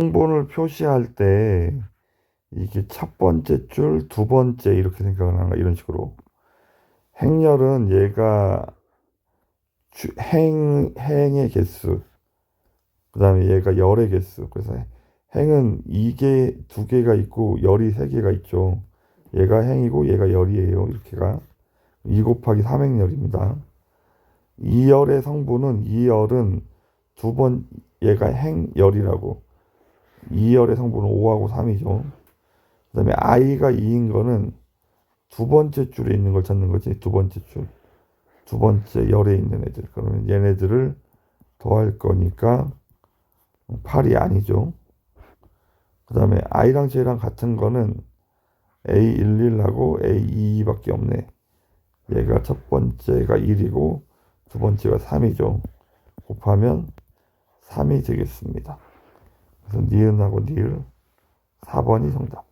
성분을 표시할 때 이게 첫 번째 줄, 두 번째 이렇게 생각을 하는. 이런 식으로. 행렬은 얘가 주, 행, 행의 개수. 그 다음에 얘가 열의 개수. 그래서 행은 이게 두 개가 있고 열이 세 개가 있죠. 얘가 행이고 얘가 열이에요. 이렇게가. 2 곱하기 3행열입니다. 이 열의 성분은 이 열은 두 번 얘가 행열이라고 이 열의 성분은 5하고 3이죠. 그 다음에 i가 2인 거는 두 번째 줄에 있는 걸 찾는 거지. 두 번째 줄. 두 번째 열에 있는 애들. 그러면 얘네들을 더할 거니까 8이 아니죠. 그 다음에 i랑 j랑 같은 거는 a11하고 a22밖에 없네. 얘가 첫 번째가 1이고 두 번째가 3이죠. 곱하면 3이 되겠습니다. 그래서 니은하고 니을 4번이 정답.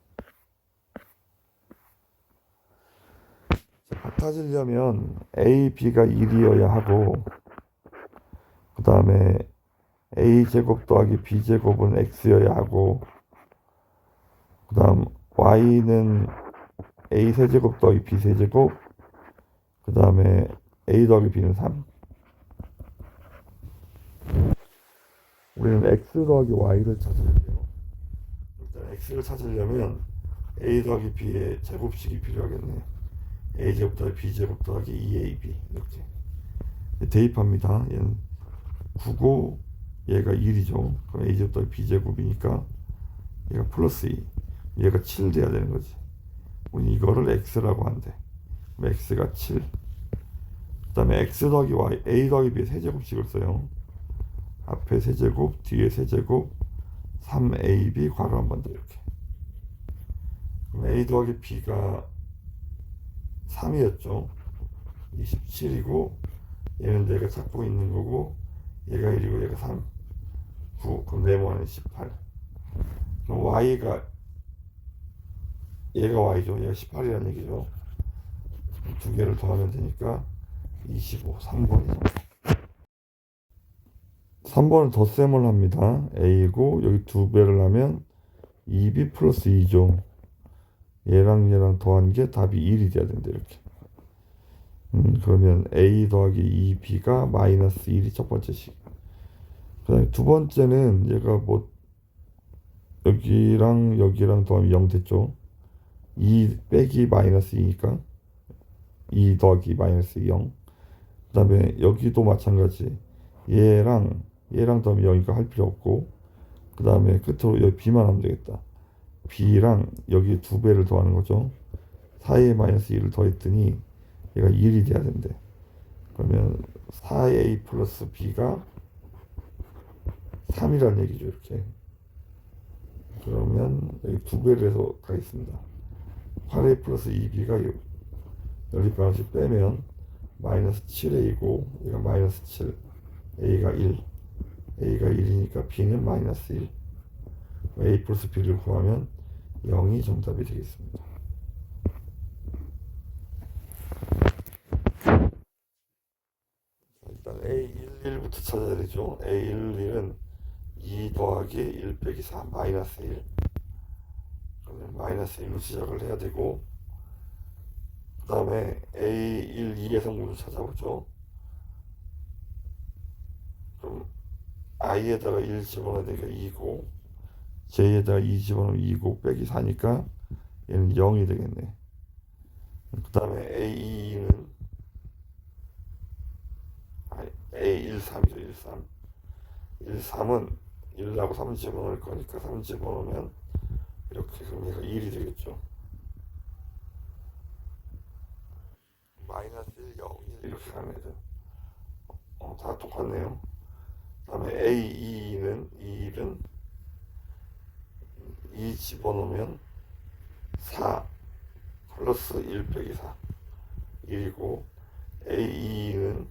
자, 같아지려면 A, B가 1이어야 하고 그 다음에 A 제곱 더하기 B 제곱은 X여야 하고 그 다음 Y는 A 세제곱 더하기 B 세제곱 그 다음에 A 더하기 B는 3 우리는 X 더하기 Y를 돼요. 일단 X를 찾으려면 A 더하기 B의 제곱식이 필요하겠네. A 제곱 더하기 B 제곱 더하기 2AB 이렇게. 대입합니다. 얘는 9고 얘가 1이죠. 그럼 A 제곱 더하기 B 제곱이니까 얘가 플러스 2 얘가 7 돼야 되는 거지. 우리 이거를 X라고 한대. 그럼 X가 7 그 다음에 x 더하기 y, a 더하기 b의 세제곱식을 써요. 앞에 세제곱, 뒤에 세제곱, 3ab 괄호 한 번 더 이렇게. a 더하기 b가 3이었죠. 27이고 얘는 내가 찾고 있는 거고 얘가 1이고 얘가 3, 9. 그럼 네모는 18. 그럼 y가 얘가 y죠. 얘가 18이라는 얘기죠. 두 개를 더하면 되니까 25, 3번이죠. 3번은 덧셈을 합니다. A고 여기 두 배를 하면 2B 플러스 2죠. 얘랑 얘랑 더한 게 답이 1이 돼야 된다 이렇게. 음, 그러면 A 더하기 2B가 마이너스 1이 첫 번째 식. 그 다음에 두 번째는 얘가 뭐 여기랑 여기랑 더하면 0 됐죠. 2 빼기 마이너스 2니까 2 더하기 마이너스 0. 그 다음에 여기도 마찬가지 얘랑 얘랑 더하면 0이니까 할 필요 없고 그 다음에 끝으로 여기 b만 하면 되겠다. B랑 여기 두 배를 더하는 거죠. 4a 마이너스 1을 더했더니 얘가 1이 돼야 된대. 그러면 4a 플러스 b가 3이라는 얘기죠 이렇게. 그러면 여기 두 배를 해서 가겠습니다. 8a 플러스 2b가 연립 방식 빼면 마이너스 7a고 얘가 마이너스 7 a가 1 a가 1이니까 b는 마이너스 1 a 플러스 b를 구하면 0이 정답이 되겠습니다. 일단 a11부터 찾아야 되죠? A11은 2 더하기 1 빼기 4 마이너스 1 그러면 마이너스 1로 시작을 해야 되고 그 다음에 A1, 2의 성분을 찾아보죠. 그럼 I에다가 1 집어넣어야 되니까 2고 J에다가 2 집어넣으면 2고 빼기 4니까 얘는 0이 되겠네. 그 다음에 A2는 A1, 3이죠. 1, 3. 1, 3은 1하고 3 집어넣을 거니까 3 집어넣으면 이렇게 그럼 얘가 1이 되겠죠. 마이너스 1, 0, 1 이렇게 가면 되죠. 어, 다 똑같네요. 그 다음에 A, 2는 2는 2 집어넣으면 4 플러스 1 빼기 4 1이고 A, 2는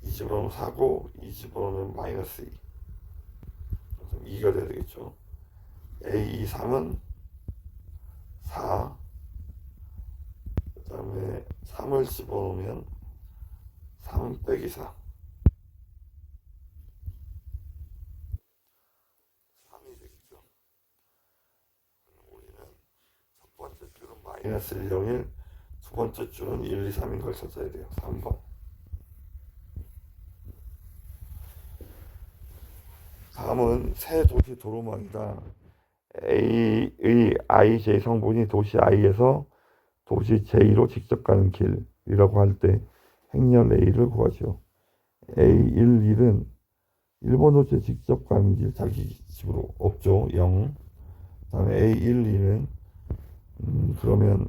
2 집어넣으면 4고 2 집어넣으면 마이너스 2 그래서 2가 돼야 되겠죠. A, 2, 3은 4 그 다음에 3을 집어넣으면 3 빼기 4 마이너스 1, 0, 1. 두 번째 줄은 1, 2, 3인 걸 찾아야 돼요. 3번. 다음은 새 도시 도로망이다. A의 IJ 성분이 도시 I에서 도시 J로 직접 가는 길이라고 할 때 행렬 A를 구하죠. A1, 1은 일본 도시에 직접 가는 길 자기 집으로 없죠. 0. 다음에 A1, 2는 음, 그러면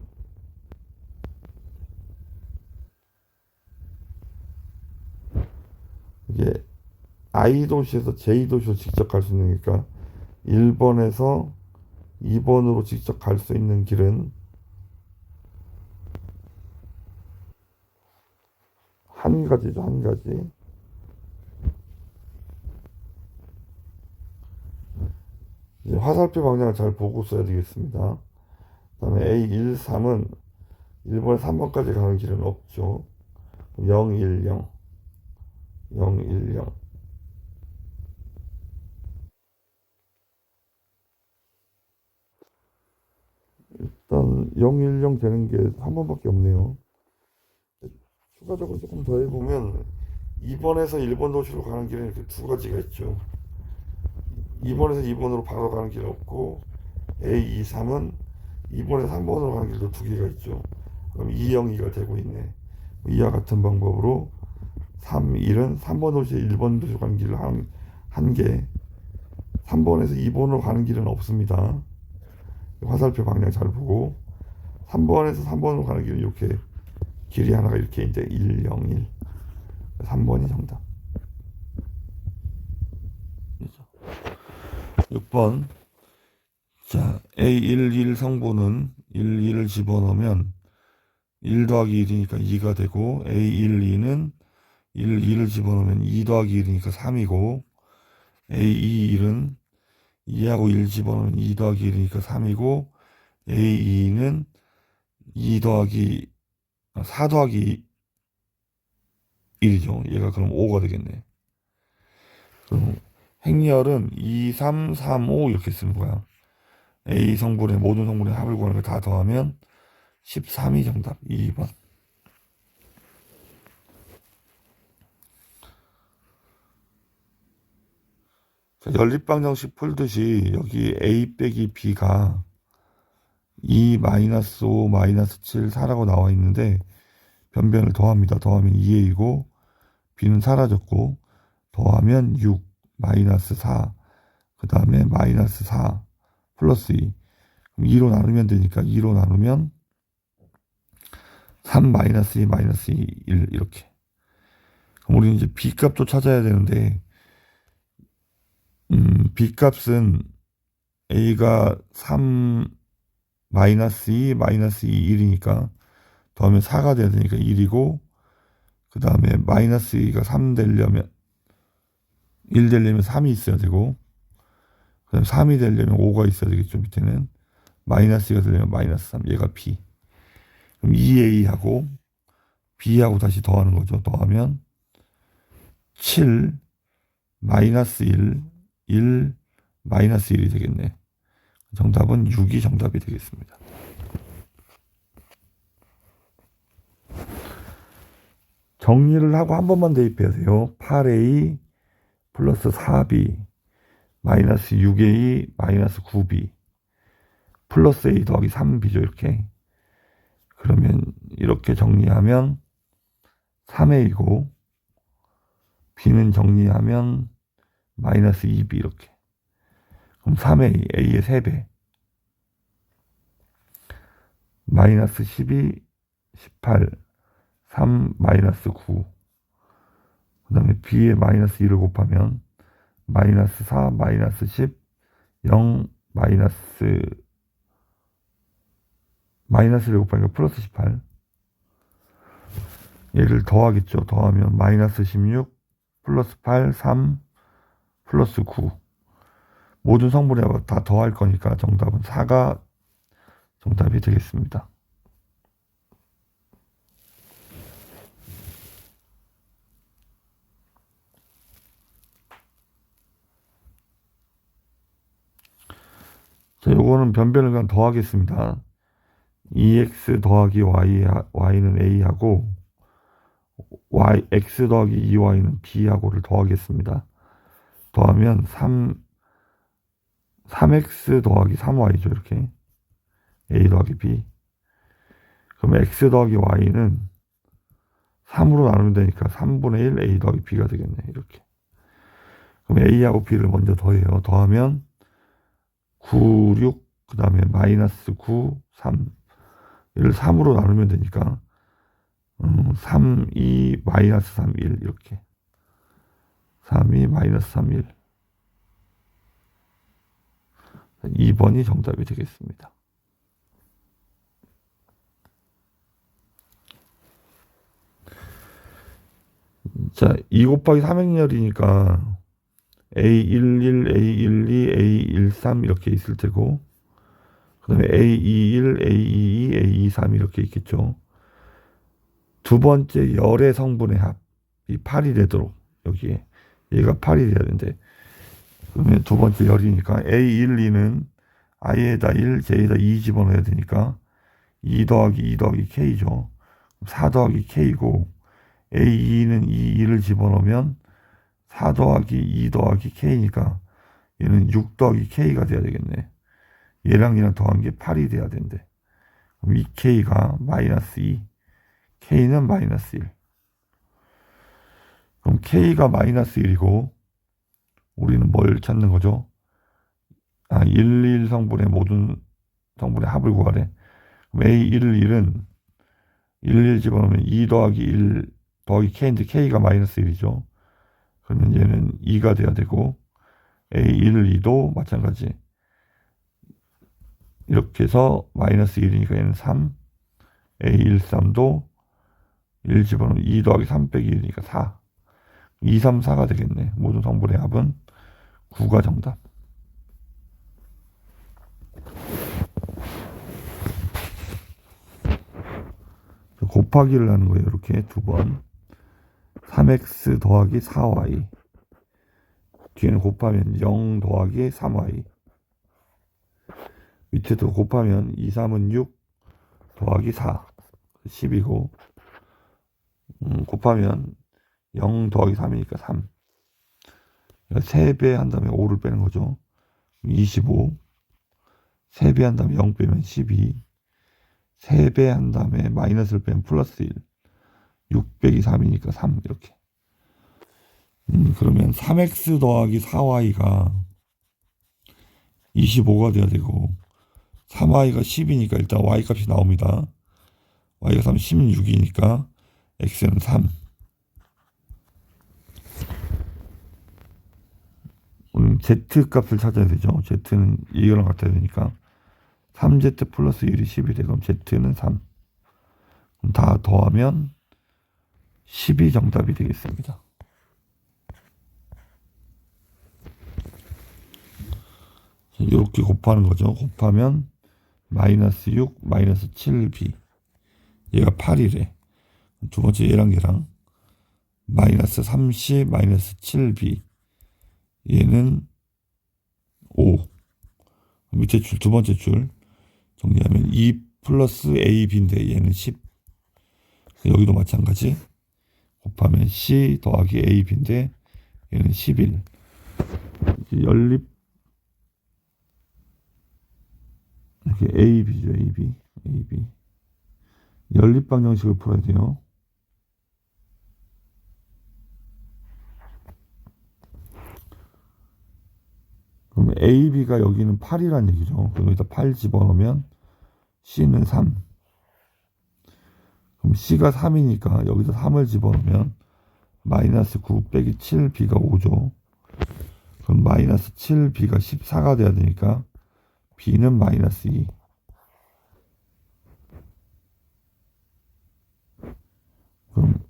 이게 I 도시에서 J 도시로 직접 갈 수 있으니까 1번에서 2번으로 직접 갈 수 있는 길은 한 가지죠, 한 가지. 화살표 방향을 잘 보고 써야 되겠습니다. 그다음에 A1, 3은 1번에 3번까지 가는 길은 없죠. 0, 1, 0. 0, 1, 0. 일단 0, 1, 0 되는 게 한 번밖에 없네요. 추가적으로 조금 더 해보면 2번에서 1번 도시로 가는 길은 이렇게 두 가지가 있죠. 2번에서 2번으로 바로 가는 길이 없고 A, 2, 3은 2번에서 3번으로 가는 길도 두 개가 있죠. 그럼 2, 0, 2가 되고 있네. 이와 같은 방법으로 3, 1은 3번 도시에 1번 도시로 가는 길을 한, 한 개, 3번에서 2번으로 가는 길은 없습니다. 화살표 방향 잘 보고 3번에서 3번으로 가는 길은 이렇게 길이 하나가 이렇게 이제 1, 0, 1 3번이 정답 6번 자 A1, 1 성분은 1, 2를 집어넣으면 1 더하기 1이니까 2가 되고 A1, 2는 1, 2를 집어넣으면 2 더하기 1이니까 3이고 A2, 1은 2하고 1 집어넣으면 2 더하기 1이니까 3이고 A2는 2 더하기 4 더하기 1이죠. 얘가 그럼 5가 되겠네. 그럼 행렬은 2, 3, 3, 5 이렇게 쓰는 거야. A 성분의 모든 성분의 합을 구하는 걸다 더하면 13이 정답. 2번. 자, 연립방정식 풀듯이 여기 A 빼기 B가 2 마이너스 5 마이너스 7 4라고 나와 있는데 변변을 더합니다. 더하면 2A이고 B는 사라졌고 더하면 6 마이너스 4그 다음에 마이너스 4 플러스 2 그럼 2로 나누면 되니까 2로 나누면 3 마이너스 2 마이너스 2 1 이렇게. 그럼 우리는 이제 B 값도 찾아야 되는데 음, B 값은 A가 3 마이너스 2 마이너스 2 1이니까 더하면 4가 돼야 되니까 1이고 그 다음에 마이너스 2가 3 되려면 1 되려면 3이 있어야 되고 그 다음에 3이 되려면 5가 있어야 되겠죠 밑에는. 마이너스 2가 되려면 마이너스 3 얘가 B 그럼 2A하고 B하고 다시 더하는 거죠. 더하면 7 마이너스 1 1 마이너스 1이 되겠네. 정답은 6이 정답이 되겠습니다. 정리를 하고 한 번만 대입해야 돼요. 8a 플러스 4b 마이너스 6a 마이너스 9b 플러스 a 더하기 3b죠. 이렇게. 그러면 이렇게 정리하면 3a이고 b는 정리하면 마이너스 2b 이렇게. 그럼 3a, a의 3배. 마이너스 12, 18, 3, 마이너스 9. 그 다음에 b에 마이너스 2를 곱하면 마이너스 4, 마이너스 10, 0, 마이너스 마이너스를 곱하니까 플러스 18. 얘를 더하겠죠. 더하면 마이너스 16, 플러스 8, 3, 플러스 9. 모든 성분에 다 더할 거니까 정답은 4가 정답이 되겠습니다. 자, 요거는 변변을 그냥 더하겠습니다. 2x 더하기 y, y는 a하고 y, x 더하기 2y는 b하고를 더하겠습니다. 더하면 3, 3x 더하기 3y죠, 이렇게. a 더하기 b. 그러면 x 더하기 y는 3으로 나누면 되니까 3분의 1 a 더하기 b가 되겠네, 이렇게. 그럼 a하고 b를 먼저 더해요. 더하면 9, 6, 그 다음에 마이너스 9, 3. 이를 3으로 나누면 되니까 음, 3, 2, 마이너스 3, 1 이렇게 3, 2, 마이너스 3, 1 2번이 정답이 되겠습니다. 자, 2 곱하기 3행렬이니까 A11, A12, A13 이렇게 있을 테고 그 다음에 A21, A22, A23 이렇게 있겠죠. 두 번째 열의 성분의 합 이 8이 되도록 여기에 얘가 8이 돼야 되는데 그러면 두 번째 열이니까 A12는 I에다 1, J에다 2 집어넣어야 되니까 2 더하기 2 더하기 K죠. 4 더하기 K고 A2는 2, 2를 집어넣으면 4 더하기 2 더하기 K니까 얘는 6 더하기 K가 돼야 되겠네. 얘랑 얘랑 더한 게 8이 돼야 된대. 그럼 이 K가 마이너스 2, K는 마이너스 1. 그럼 K가 마이너스 1이고 우리는 뭘 찾는 거죠? 아, 1, 1 성분의 모든 성분의 합을 구하래. 그럼 A 1, 1은 1, 1 집어넣으면 2 더하기 1 더하기 K인데 K가 마이너스 1이죠. 그러면 얘는 2가 돼야 되고 A 1, 2도 마찬가지. 이렇게 해서 마이너스 1이니까 얘는 3, A13도 1 집어넣으면 2 더하기 3 빼기 1이니까 4. 2, 3, 4가 되겠네. 모든 성분의 합은 9가 정답. 곱하기를 하는 거예요. 이렇게 두 번. 3x 더하기 4y. 뒤에는 곱하면 0 더하기 3y. 밑에도 곱하면 2, 3은 6 더하기 4. 10이고, 음, 곱하면 0 더하기 3이니까 3. 3배 한 다음에 5를 빼는 거죠. 25. 3배 한 다음에 0 빼면 12. 3배 한 다음에 마이너스를 빼면 플러스 1. 6 빼기 3이니까 3. 이렇게. 음, 그러면 3x 더하기 4y가 25가 돼야 되고, 3y가 10이니까 일단 y 값이 나옵니다. y가 3 16이니까 x는 3. 오늘 z 값을 찾아야 되죠. z는 이거랑 같아야 되니까 3z 플러스 1이 10이 돼. 그럼 z는 3. 그럼 다 더하면 10이 정답이 되겠습니다. 이렇게 곱하는 거죠. 곱하면 마이너스 6, 마이너스 7b. 얘가 8이래. 두 번째 얘랑 얘랑 마이너스 30, 마이너스 7b. 얘는 5. 밑에 줄, 두 번째 줄 정리하면 2 플러스 AB인데 얘는 10. 여기도 마찬가지. 곱하면 C 더하기 AB인데 얘는 11. 연립 이렇게 AB죠, AB. AB. 연립 방정식을 풀어야 돼요. 그럼 AB가 여기는 8이란 얘기죠. 그럼 여기다 8 집어넣으면 C는 3. 그럼 C가 3이니까 여기다 3을 집어넣으면 마이너스 9 빼기 7B가 5죠. 그럼 마이너스 7B가 14가 돼야 되니까 B는 마이너스 2. 그럼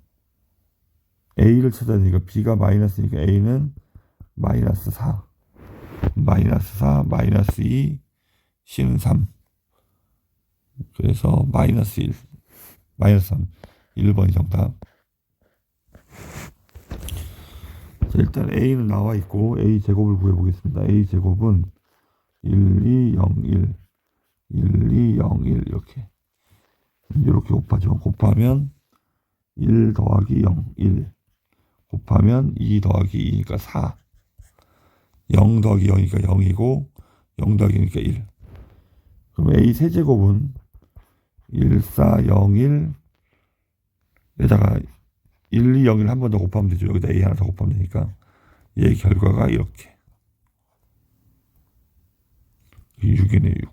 A를 찾아야 되니까 B가 마이너스니까 A는 마이너스 4. 마이너스 4, 마이너스 2, C는 3. 그래서 마이너스 1, 마이너스 3. 1번이 정답. 자, 일단 A는 나와 있고 A 제곱을 구해 보겠습니다. A 제곱은 1, 2, 0, 1, 1, 2, 0, 1 이렇게 이렇게 곱하죠. 곱하면 1 더하기 0, 1. 곱하면 2 더하기 2니까 4. 0 더하기 0이니까 0이고 0 더하기 1이니까 1. 그럼 A 세제곱은 1, 4, 0, 1 에다가 1, 2, 0, 1 한 번 더 곱하면 되죠. 여기다 A 하나 더 곱하면 되니까 얘 결과가 이렇게 6이네 6.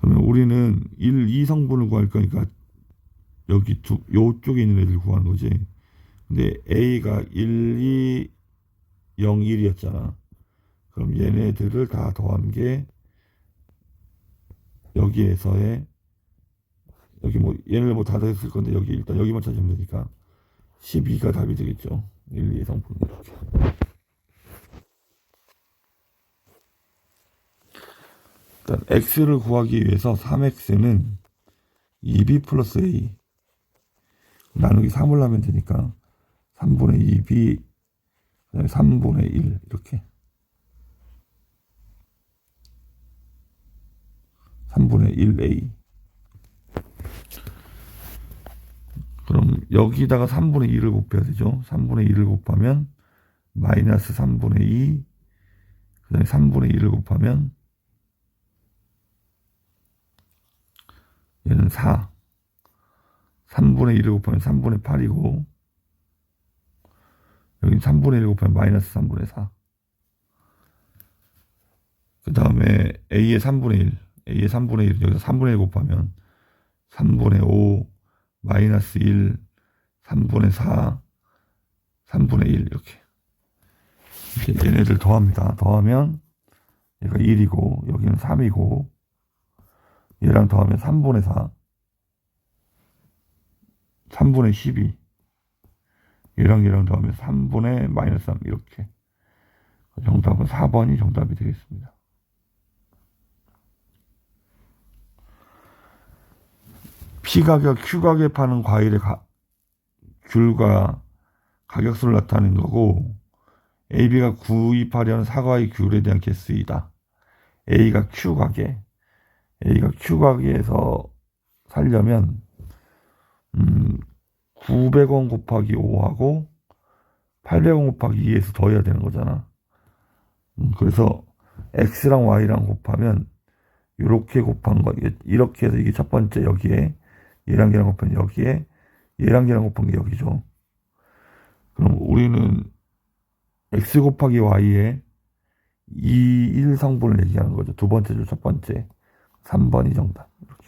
그러면 우리는 1, 2 성분을 구할 거니까 여기 두, 요쪽에 있는 애들 구하는 거지. 근데 A가 1, 2, 0, 1이었잖아. 그럼 얘네들을 다 더한 게 여기에서의 여기 뭐 얘네들 뭐다 더했을 건데 여기 일단 여기만 찾으면 되니까 12가 답이 되겠죠. 1, 2 성분 이렇게. 일단 x를 구하기 위해서 3x는 2b 플러스 a 나누기 3을 하면 되니까 3분의 2b 그다음에 3분의 1 이렇게 3분의 1a 그럼 여기다가 3분의 2를 곱해야 되죠 3분의 2를 곱하면 마이너스 3분의 2 그 다음에 3분의 1을 곱하면 얘는 4. 3분의 1을 곱하면 3분의 8이고, 여기 3분의 1을 곱하면 마이너스 3분의 4. 그 다음에 A의 3분의 1, A의 3분의 1, 여기서 3분의 1 곱하면 3분의 5, 마이너스 1, 3분의 4, 3분의 1, 이렇게. 이렇게 얘네들 더합니다. 더하면 얘가 1이고, 여기는 3이고, 얘랑 더하면 3분의 4 3분의 12 얘랑 얘랑 더하면 3분의 마이너스 3 이렇게 정답은 4번이 정답이 되겠습니다 P가격, Q가격에 파는 과일의 가, 귤과 가격수를 나타내는 거고 AB가 구입하려는 사과의 귤에 대한 개수이다 A가 Q 가게 A가 Q 가게에서 살려면 음, 900원 곱하기 5하고 800원 곱하기 2에서 더해야 되는 거잖아. 음, 그래서 X랑 Y랑 곱하면 이렇게 곱한 거 이렇게 해서 이게 첫 번째 여기에 얘랑 얘랑 곱하면 여기에 얘랑 얘랑 곱한 게 여기죠. 그럼 우리는 X 곱하기 Y에 2, 1 성분을 얘기하는 거죠. 두 번째죠, 첫 번째. 3번이 정답. 이렇게.